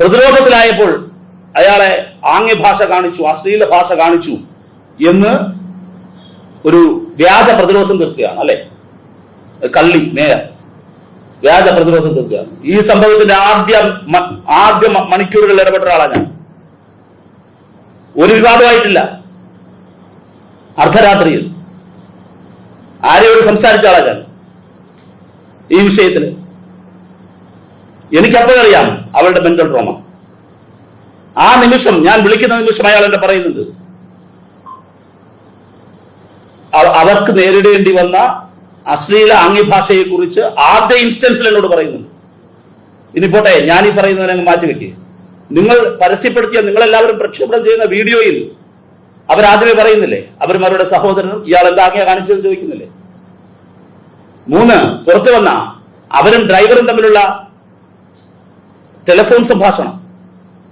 പ്രതിരോധത്തിലായപ്പോൾ അയാളെ ആംഗ്യഭാഷ കാണിച്ചു അശ്ലീല ഭാഷ കാണിച്ചു എന്ന് ഒരു വ്യാജ പ്രതിരോധം തീർക്കുകയാണ് അല്ലെ? കള്ളി മേയർ വ്യാജ പ്രതിരോധം തീർക്കുകയാണ്. ഈ സംഭവത്തിന്റെ ആദ്യ ആദ്യ മണിക്കൂറുകളിൽ ഇടപെട്ട ഒരാളാണ് ഞാൻ. ഒരു വിവാദമായിട്ടില്ല. അർദ്ധരാത്രിയിൽ. ആരെയോട് സംസാരിച്ച ആളാണ് ഞാൻ. ഈ വിഷയത്തിൽ എനിക്കപ്പോഴറിയാം അവളുടെ മെന്റൽ ട്രോമ. ആ നിമിഷം ഞാൻ വിളിക്കുന്ന നിമിഷം അയാൾ എന്നെ പറയുന്നുണ്ട്. അവർക്ക് നേരിടേണ്ടി വന്ന അശ്ലീല ആംഗ്യഭാഷയെ കുറിച്ച് ആദ്യ ഇൻസ്റ്റൻസിൽ എന്നോട് പറയുന്നുണ്ട്. ഇനി പോട്ടെ ഞാൻ ഈ പറയുന്നതിനെ മാറ്റി മാറ്റിവെക്കുക നിങ്ങൾ പരസ്യപ്പെടുത്തിയ നിങ്ങളെല്ലാവരും പ്രക്ഷേപണം ചെയ്യുന്ന വീഡിയോയിൽ അവരാദ്യമേ പറയുന്നില്ലേ അവരും അവരുടെ സഹോദരനും ഇയാൾ എന്താ ആംഗ്യ കാണിച്ചതെന്ന് ചോദിക്കുന്നില്ലേ? മൂന്ന് പുറത്തു വന്ന അവരും ഡ്രൈവറും തമ്മിലുള്ള ടെലിഫോൺ സംഭാഷണം.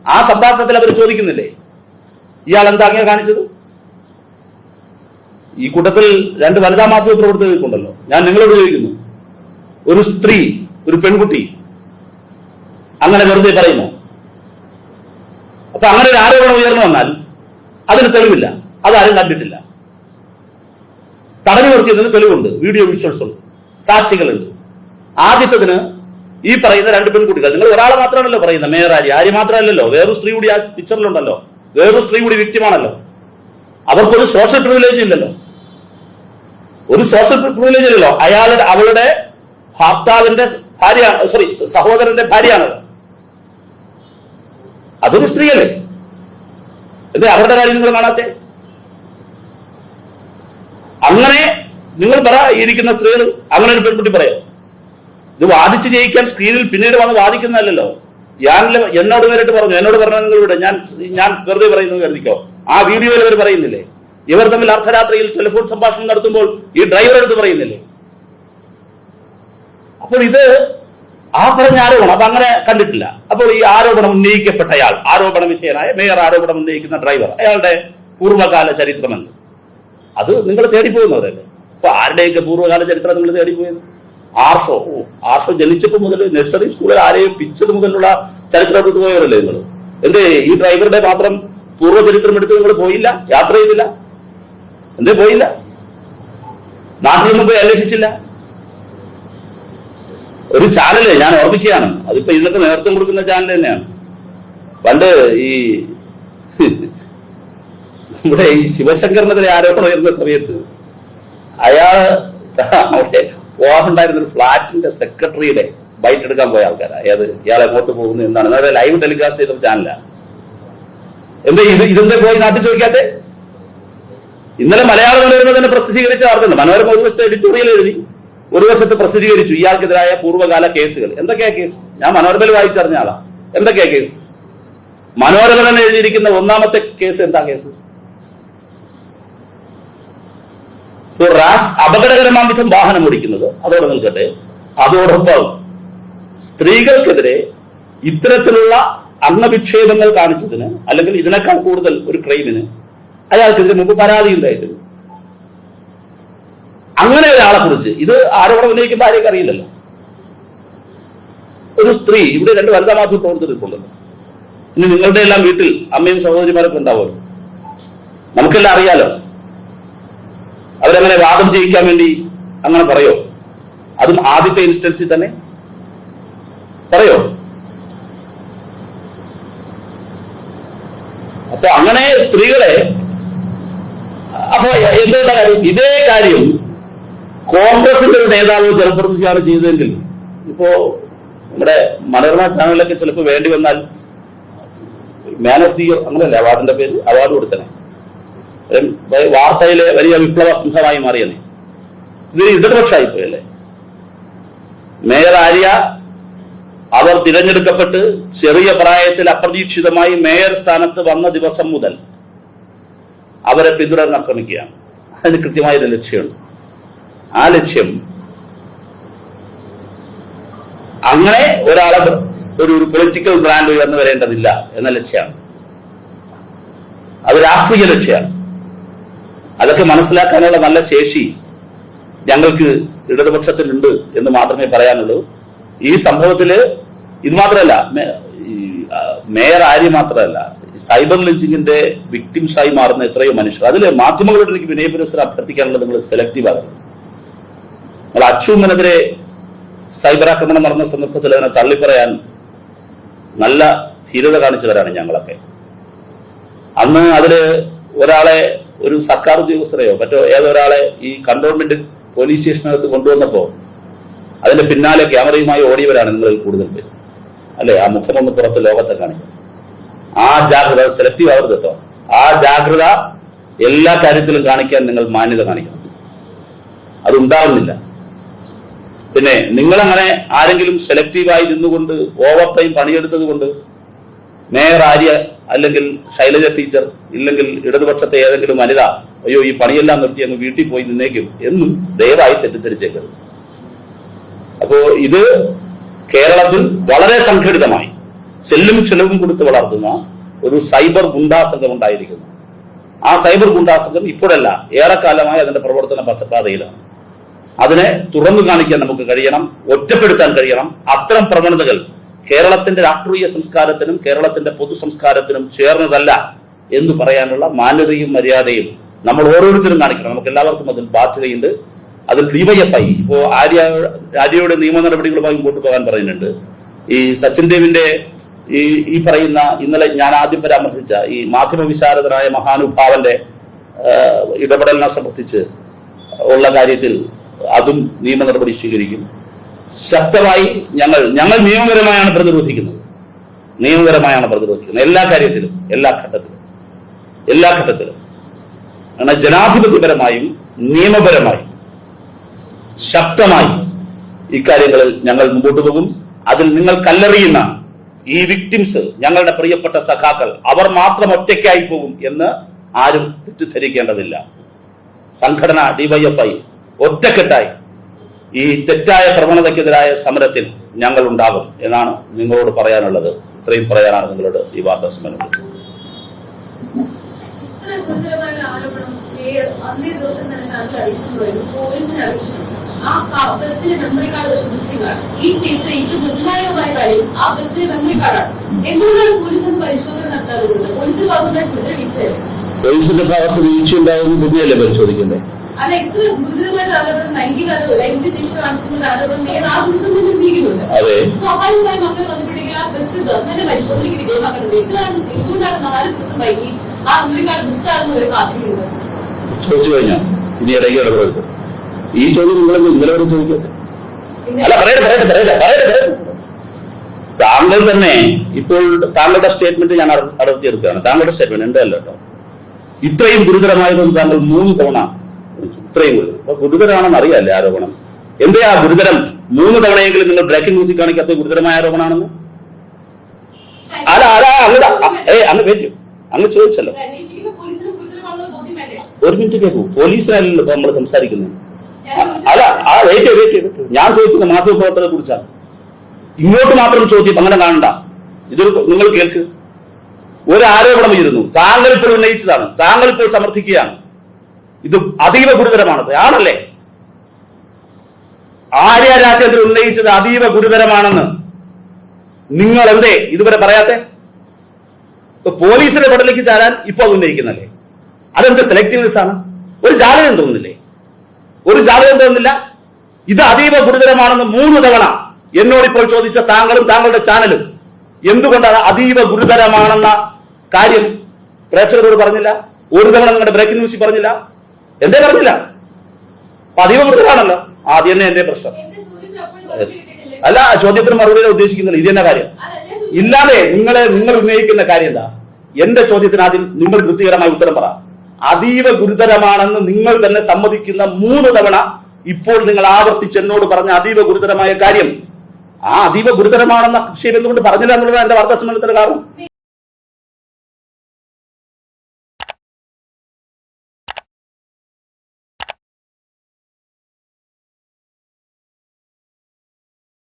ആ സംഭാഷണത്തിൽ അവർ ചോദിക്കുന്നില്ലേ? ഇയാൾ എന്താ അങ്ങനെ കാണിച്ചത്? ഈ കൂട്ടത്തിൽ രണ്ട് വനിതാ മാധ്യമ പ്രവർത്തകർക്കുണ്ടല്ലോ. ഞാൻ നിങ്ങളോട് ചോദിക്കുന്നു. ഒരു സ്ത്രീ ഒരു പെൺകുട്ടി അങ്ങനെ വെറുതെ പറയുമോ? അപ്പൊ അങ്ങനെ ഒരു ആരോപണം ഉയർന്നു വന്നാൽ അതിന് തെളിവില്ല. അതാരും കണ്ടിട്ടില്ല. തടഞ്ഞു നിർത്തിയതിന് തെളിവുണ്ട്. വീഡിയോ വിഷ്വൽസ് ഉണ്ട്. സാക്ഷികളുണ്ട്. ആദ്യത്തതിന് ഈ പറയുന്ന രണ്ട് പെൺകുട്ടികൾ. നിങ്ങൾ ഒരാളെ മാത്രമാണല്ലോ പറയുന്നത്. മേയറാരി. ആര്യ മാത്രമല്ലല്ലോ. വേറൊരു സ്ത്രീ കൂടി ആ പിക്ചറിലുണ്ടല്ലോ. വേറൊരു സ്ത്രീ കൂടി വ്യക്തിമാണല്ലോ. അവർക്കൊരു സോഷ്യൽ പ്രിവിലേജ് ഇല്ലല്ലോ. ഒരു സോഷ്യൽ പ്രിവിലേജ് ഇല്ലല്ലോ. അയാളുടെ അവളുടെ ഭർത്താവിന്റെ ഭാര്യ സോറി സഹോദരന്റെ ഭാര്യയാണത്. അതൊരു സ്ത്രീയല്ലേ? എന്ത് അവരുടെ കാര്യം നിങ്ങൾ കാണാത്തെ? അങ്ങനെ നിങ്ങൾ പറ ഇരിക്കുന്ന സ്ത്രീകൾ അങ്ങനെ ഒരു പെൺകുട്ടി പറയാം. ഇത് വാദിച്ച് ജയിക്കാൻ സ്ക്രീനിൽ പിന്നീട് വന്ന് വാദിക്കുന്നതല്ലല്ലോ. ഞാൻ എന്നോട് നേരിട്ട് പറഞ്ഞു എന്നോട് പറഞ്ഞ നിങ്ങളിവിടെ ഞാൻ ഞാൻ വെറുതെ പറയുന്നത് കരുതിക്കോ? ആ വീഡിയോയിൽ അവർ പറയുന്നില്ലേ? ഇവർ തമ്മിൽ അർദ്ധരാത്രിയിൽ ടെലിഫോൺ സംഭാഷണം നടത്തുമ്പോൾ ഈ ഡ്രൈവർ എടുത്ത് പറയുന്നില്ലേ? അപ്പോൾ ഇത് ആ പറഞ്ഞ ആരോപണം അപ്പൊ അങ്ങനെ കണ്ടിട്ടില്ല. അപ്പോൾ ഈ ആരോപണം ഉന്നയിക്കപ്പെട്ടയാൾ ആരോപണ വിധേയനായ മേയർ ആരോപണം ഉന്നയിക്കുന്ന ഡ്രൈവർ അയാളുടെ പൂർവകാല ചരിത്രമെന്ന് അത് നിങ്ങൾ തേടിപ്പോകുന്നവരല്ലേ? അപ്പൊ ആരുടെയൊക്കെ പൂർവകാല ചരിത്രം നിങ്ങൾ തേടിപ്പോയത്? ആർഷോ ഓ ആർഷോ ജനിച്ചപ്പോൾ മുതൽ നഴ്സറി സ്കൂളിൽ ആരെയും പിച്ചത് മുതലുള്ള ചരിത്രത്തിൽ പോയവരല്ലേ നിങ്ങൾ എന്തേ ഈ ഡ്രൈവറുടെ മാത്രം പൂർവ ചരിത്രം എടുത്ത് നിങ്ങൾ പോയില്ല? യാത്ര ചെയ്തില്ല? എന്തേ പോയില്ല? നാട്ടിലൊന്നും പോയി അന്വേഷിച്ചില്ല? ഒരു ചാനൽ ഞാൻ ഓർമ്മിക്കുകയാണ്. അതിപ്പോ ഇന്നത്തെ നേതൃത്വം കൊടുക്കുന്ന ചാനൽ തന്നെയാണ്. പണ്ട് ഈ നമ്മുടെ ഈ ശിവശങ്കറിനെതിരെ ആരോപണം ഉയർന്ന സമയത്ത് അയാൾ അവിടെ പോകാറുണ്ടായിരുന്ന ഒരു ഫ്ളാറ്റിന്റെ സെക്രട്ടറിയുടെ ബൈറ്റ് എടുക്കാൻ പോയ ആൾക്കാരാ. ഏത്? ഇയാളെ എങ്ങോട്ട് പോകുന്നു എന്നാണ് അതായത് ലൈവ് ടെലികാസ്റ്റ് ചെയ്ത ചാനലാണ് എന്താ ഇത്? ഇതെന്താ പോയി നാട്ടിൽ ചോദിക്കാത്തെ? ഇന്നലെ മലയാള മനോരമ തന്നെ പ്രസിദ്ധീകരിച്ച വാർത്തയുണ്ട് മനോരമ ഒരു വശത്തെ എഡിറ്റോറിയൽ എഴുതി ഒരു വശത്ത് പ്രസിദ്ധീകരിച്ചു. ഇയാൾക്കെതിരായ പൂർവകാല കേസുകൾ. എന്തൊക്കെയാ കേസ്? ഞാൻ മനോരമയിൽ വായിച്ചറിഞ്ഞ ആളാ. എന്തൊക്കെയാ കേസ്? മനോരമ തന്നെ എഴുതിയിരിക്കുന്ന ഒന്നാമത്തെ കേസ് എന്താ കേസ്? ഒരു അപകടകരമാം വിധം വാഹനം ഓടിക്കുന്നത്. അതോടെ നിൽക്കട്ടെ അതോടൊപ്പം സ്ത്രീകൾക്കെതിരെ ഇത്തരത്തിലുള്ള അന്നവിക്ഷേപങ്ങൾ കാണിച്ചതിന് അല്ലെങ്കിൽ ഇതിനേക്കാൾ കൂടുതൽ ഒരു ക്രൈമിന് അയാൾക്കെതിരെ മുമ്പ് പരാതി ഉണ്ടായിട്ടുണ്ട് അങ്ങനെ ഒരാളെ കുറിച്ച് ഇത് ആരോപണം ഉന്നയിക്കുന്ന ആരെയൊക്കെ അറിയില്ലല്ലോ. ഒരു സ്ത്രീ ഇവിടെ രണ്ട് വനിതാ മാധ്യമ പ്രവർത്തകർക്കുണ്ടല്ലോ ഇനി നിങ്ങളുടെ എല്ലാം വീട്ടിൽ അമ്മയും സഹോദരിമാരൊക്കെ ഉണ്ടാവുമല്ലോ. നമുക്കെല്ലാം അറിയാലോ. അവരങ്ങനെ വാദം ചെയ്യിക്കാൻ വേണ്ടി അങ്ങനെ പറയോ? അതും ആദ്യത്തെ ഇൻസ്റ്റൻസിൽ തന്നെ? പറയോ? അപ്പൊ അങ്ങനെ സ്ത്രീകളെ അപ്പൊ എന്തുകൊണ്ടാ കാര്യം? ഇതേ കാര്യം കോൺഗ്രസിന്റെ ഒരു നേതാവ് ജനപ്രതിനിധിയാണ് ചെയ്തതെങ്കിൽ ഇപ്പോ നമ്മുടെ മനോരമ ചാനലിലൊക്കെ ചിലപ്പോൾ വേണ്ടി വന്നാൽ മാൻ ഓഫ് ദി ഇയർ അങ്ങനെയല്ലേ അവാർഡിന്റെ പേര് അവാർഡ് കൊടുത്തനെ? വാർത്തയിലെ വലിയ വിപ്ലവ സിംഹമായി മാറിയെന്നെ. ഇത് ഇടതുപക്ഷമായി പോയല്ലേ മേയർ ആര്യ അവർ തിരഞ്ഞെടുക്കപ്പെട്ട് ചെറിയ പ്രായത്തിൽ അപ്രതീക്ഷിതമായി മേയർ സ്ഥാനത്ത് വന്ന ദിവസം മുതൽ അവരെ പിന്തുടർന്ന് ആക്രമിക്കുകയാണ്. അതിന് കൃത്യമായൊരു ലക്ഷ്യമുണ്ട്. ആ ലക്ഷ്യം അങ്ങനെ ഒരാളെ ഒരു ഒരു പൊളിറ്റിക്കൽ ബ്രാൻഡ് ഉയർന്നു വരേണ്ടതില്ല എന്ന ലക്ഷ്യമാണ് അത് രാഷ്ട്രീയ ലക്ഷ്യമാണ് അതൊക്കെ മനസ്സിലാക്കാനുള്ള നല്ല ശേഷി ഞങ്ങൾക്ക് ഇടതുപക്ഷത്തിനുണ്ട് എന്ന് മാത്രമേ പറയാനുള്ളൂ. ഈ സംഭവത്തിൽ ഇത് മാത്രമല്ല മേയർ ആര്യ മാത്രമല്ല സൈബർ ലിഞ്ചിങ്ങിന്റെ വിക്ടിംസായി മാറുന്ന എത്രയോ മനുഷ്യർ. അതിൽ മാധ്യമങ്ങളോട് എനിക്ക് വിനയപുരസ്സരം അഭ്യർത്ഥിക്കാനുള്ളത് നിങ്ങൾ സെലക്റ്റീവ് ആകുന്നു നിങ്ങൾ അച്ചുമ്മനെതിരെ സൈബർ ആക്രമണം നടന്ന സന്ദർഭത്തിൽ അതിനെ തള്ളിപ്പറയാൻ നല്ല ധീരത കാണിച്ചവരാണ് ഞങ്ങളൊക്കെ. അന്ന് അതിൽ ഒരാളെ ഒരു സർക്കാർ ഉദ്യോഗസ്ഥരെയോ മറ്റോ ഏതൊരാളെ ഈ കണ്ടോൺമെന്റ് പോലീസ് സ്റ്റേഷനകത്ത് കൊണ്ടുവന്നപ്പോ അതിന്റെ പിന്നാലെ ക്യാമറയുമായി ഓടിയവരാണ് നിങ്ങളിൽ കൂടുതൽ പേര്. അല്ലെ? ആ മുഖമൊന്ന് പുറത്ത് ലോകത്തെ കാണിക്കും. ആ ജാഗ്രത സെലക്റ്റീവ് ആവരുത് കേട്ടോ. ആ ജാഗ്രത എല്ലാ കാര്യത്തിലും കാണിക്കാൻ നിങ്ങൾ മാന്യത കാണിക്കണം. അത് ഉണ്ടാവുന്നില്ല. പിന്നെ നിങ്ങളങ്ങനെ ആരെങ്കിലും സെലക്റ്റീവായി നിന്നുകൊണ്ട് ഓവർ ടൈം പണിയെടുത്തത് കൊണ്ട് മേയർ ആര്യ അല്ലെങ്കിൽ ശൈലജ ടീച്ചർ ഇല്ലെങ്കിൽ ഇടതുപക്ഷത്തെ ഏതെങ്കിലും വനിത അയ്യോ ഈ പണിയെല്ലാം നിർത്തി അങ്ങ് വീട്ടിൽ പോയി നിന്നേക്കും എന്നും ദയവായി തെറ്റിദ്ധരിച്ചേക്കരുത്. അപ്പോ ഇത് കേരളത്തിൽ വളരെ സംഘടിതമായി ചെല്ലും ചെലവും കൊടുത്ത് വളർത്തുന്ന ഒരു സൈബർ ഗുണ്ടാസംഘം ഉണ്ടായിരിക്കുന്നു. ആ സൈബർ ഗുണ്ടാസംഘം ഇപ്പോഴല്ല ഏറെക്കാലമായി അതിന്റെ പ്രവർത്തന പാതയിലാണ്. അതിനെ തുറന്നു കാണിക്കാൻ നമുക്ക് കഴിയണം ഒറ്റപ്പെടുത്താൻ കഴിയണം. അത്തരം പ്രവണതകൾ കേരളത്തിന്റെ രാഷ്ട്രീയ സംസ്കാരത്തിനും കേരളത്തിന്റെ പൊതു സംസ്കാരത്തിനും ചേർന്നതല്ല എന്ന് പറയാനുള്ള മാന്യതയും മര്യാദയും നമ്മൾ ഓരോരുത്തരും കാണിക്കണം. നമുക്ക് എല്ലാവർക്കും അതിൽ ബാധ്യതയുണ്ട്. അതിൽ ഡിവൈഎഫ്ഐ ഇപ്പോ ആര്യ ആര്യയുടെ നിയമ നടപടികളുമായി മുമ്പോട്ട് പോകാൻ പറയുന്നുണ്ട്. ഈ സച്ചിൻ ദേവിന്റെ ഈ ഈ പറയുന്ന ഇന്നലെ ഞാൻ ആദ്യം പരാമർശിച്ച ഈ മാധ്യമ വിശാരദനായ മഹാനുഭാവന്റെ ഇടപെടലിനെ സംബന്ധിച്ച് ഉള്ള കാര്യത്തിൽ അതും നിയമ നടപടി സ്വീകരിക്കും. ശക്തമായി ഞങ്ങൾ ഞങ്ങൾ നിയമപരമായാണ് പ്രതിരോധിക്കുന്നത്. നിയമപരമായാണ് പ്രതിരോധിക്കുന്നത്. എല്ലാ കാര്യത്തിലും എല്ലാ ഘട്ടത്തിലും. എല്ലാ ഘട്ടത്തിലും. അങ്ങനെ ജനാധിപത്യപരമായും നിയമപരമായും ശക്തമായി ഇക്കാര്യങ്ങളിൽ ഞങ്ങൾ മുമ്പോട്ട് പോകും. അതിൽ നിങ്ങൾ കല്ലെറിയുന്ന ഈ വിക്ടിംസ് ഞങ്ങളുടെ പ്രിയപ്പെട്ട സഖാക്കൾ അവർ മാത്രം ഒറ്റയ്ക്കായി പോകും എന്ന് ആരും തെറ്റിദ്ധരിക്കേണ്ടതില്ല. സംഘടന ഡിവൈഎഫ്ഐ ഒറ്റക്കെട്ടായി ഈ തെറ്റായ പ്രവണതയ്ക്കെതിരായ സമരത്തിൽ ഞങ്ങൾ ഉണ്ടാകും എന്നാണ് നിങ്ങളോട് പറയാനുള്ളത്. ഇത്രയും പറയാനാണ് നിങ്ങളോട് ഈ വാർത്താ സമ്മേളനം ഇത്ര ഗുരുതരമായ ആരോപണം മേയർ അന്നേ ദിവസം തന്നെ താങ്കൾ അറിയിച്ചെന്ന് പറയുന്നു പോലീസിനെ അറിയിച്ചിട്ടുണ്ട്. ആ ക- ബസ്സിലെ മെമ്മറി കാർഡ് പക്ഷെ മിസ്സിംഗ് ആണ് ഈ കേസിലെ ഏറ്റവും നിർണായകമായ കാര്യം ആ ബസ്സിലെ മെമ്മറി കാർഡാണ് എന്തുകൊണ്ടാണ് പോലീസ് അത് പരിശോധന നടത്താതിരുന്നത് പോലീസിന്റെ ഭാഗത്തുനിന്ന് ഗുരുതര വീഴ്ചയല്ലേ പോലീസിന്റെ ഭാഗത്ത് വീഴ്ചയുണ്ടാകുന്ന പിന്നെയല്ലേ പരിശോധിക്കേണ്ടത് അല്ല ഇത് ഗുരുതരമായ ഒരു ആരോപണം ലൈംഗിക ലൈംഗിക ശിക്ഷ കാണിച്ചുകൊണ്ട് ആരോപണം മേയർ ആ ദിവസം തന്നെ ഉന്നയിക്കുന്നുണ്ട് അതെ. സ്വാഭാവികമായും അങ്ങനെ വന്നിട്ടുണ്ടെങ്കിൽ ആ ബസ് ഗവൺമെന്റ് പരിശോധനയ്ക്ക് വിധേയമാക്കുന്നത് എന്തിനാണ് എന്തുകൊണ്ടാണ് നാല് ദിവസം വൈകി ആ മെമ്മറി കാർഡ് കാത്തിരിക്കുന്നത്? ചോദിച്ചു കഴിഞ്ഞാൽ ഇനി ഇടയ്ക്ക് ഇടപെടരുത് ഈ ചോദ്യം നിങ്ങൾ ഇന്നലെ വരെ ചോദിക്കട്ടെ അല്ല പറയട്ടെ പറയട്ടെ പറയട്ടെ പറയട്ടെ പറയട്ടെ. താങ്കൾ തന്നെ ഇപ്പോൾ താങ്കളുടെ സ്റ്റേറ്റ്മെന്റ് ഞാൻ അട- അടർത്തിയെടുക്കുകയാണ്. താങ്കളുടെ സ്റ്റേറ്റ്മെന്റ് എന്റെ അല്ല കേട്ടോ? ഇത്രയും ഗുരുതരമായതൊന്നും താങ്കൾ മൂന്ന് തവണ ഇത്രയും ഗുരുതരം അപ്പൊ ഗുരുതരമാണെന്ന് അറിയാല്ലേ ആരോപണം? എന്തേ ആ ഗുരുതരം മൂന്ന് തവണയെങ്കിലും നിങ്ങൾ ബ്രേക്കിംഗ് ന്യൂസിൽ കാണിക്കാത്ത ഗുരുതരമായ ആരോപണമാണെന്ന്? അല്ല അല്ല അങ്ങ് ഏ അങ്ങ് വെച്ചു അങ്ങ് ചോദിച്ചല്ലോ. ഒരു മിനിറ്റ് കേൾക്കൂ പോലീസിനല്ലല്ലോ ഇപ്പൊ നമ്മൾ സംസാരിക്കുന്നത്. അല്ല ആ വെയിറ്റ് വെയിറ്റ് ഞാൻ ചോദിക്കുന്ന മാധ്യമപ്രവർത്തകരെ കുറിച്ചാണ്. ഇങ്ങോട്ട് മാത്രം ചോദ്യം അങ്ങനെ കാണണ്ട. ഇതൊരു നിങ്ങൾ കേൾക്ക്. ഒരു ആരോപണം ഇരുന്നു താങ്കൾ ഇപ്പോൾ ഉന്നയിച്ചതാണ്. താങ്കൾ ഇപ്പോൾ സമർത്ഥിക്കുകയാണ്. ഇത് അതീവ ഗുരുതരമാണ് ആണല്ലേ? ആര്യ രാജേന്ദ്രൻ ഉന്നയിച്ചത് അതീവ ഗുരുതരമാണെന്ന്. നിങ്ങൾ എന്തേ ഇതുവരെ പറയാത്തെ? പോലീസിന്റെ പടലേക്ക് ചാരാൻ ഇപ്പൊ അത് ഉന്നയിക്കുന്നല്ലേ? അതെന്ത് സെലക്ടീവ്നെസ് ആണ്? ഒരു ജാലകം തോന്നുന്നില്ലേ? ഒരു ജാലകം തോന്നില്ല ഇത് അതീവ ഗുരുതരമാണെന്ന് മൂന്ന് തവണ എന്നോട് ഇപ്പോൾ ചോദിച്ച താങ്കളും താങ്കളുടെ ചാനലും എന്തുകൊണ്ടാണ് അതീവ ഗുരുതരമാണെന്ന കാര്യം പ്രേക്ഷകരോട് പറഞ്ഞില്ല? ഒരു തവണ നിങ്ങളുടെ ബ്രേക്കിംഗ് ന്യൂസിൽ പറഞ്ഞില്ല? എന്തേ പറഞ്ഞില്ല? പതിവ് അതീവ ആദ്യം തന്നെ എന്റെ പ്രശ്നം? അല്ല ചോദ്യത്തിന് മറുപടി ഉദ്ദേശിക്കുന്നില്ല. ഇത് തന്നെ കാര്യം. ഇല്ലാതെ നിങ്ങളെ നിങ്ങൾ ഉന്നയിക്കുന്ന കാര്യം എന്താ? എന്റെ ചോദ്യത്തിന് ആദ്യം നിങ്ങൾ തൃപ്തികരമായി ഉത്തരം പറ. അതീവ ഗുരുതരമാണെന്ന് നിങ്ങൾ തന്നെ സമ്മതിക്കുന്ന മൂന്ന് തവണ ഇപ്പോൾ നിങ്ങൾ ആവർത്തിച്ച് എന്നോട് പറഞ്ഞ അതീവ ഗുരുതരമായ കാര്യം. ആ അതീവ ഗുരുതരമാണെന്ന ആക്ഷേപം എന്തുകൊണ്ട് പറഞ്ഞില്ല എന്നുള്ളതാണ് എന്റെ വാർത്താ സമ്മേളനത്തിന്റെ കാരണം.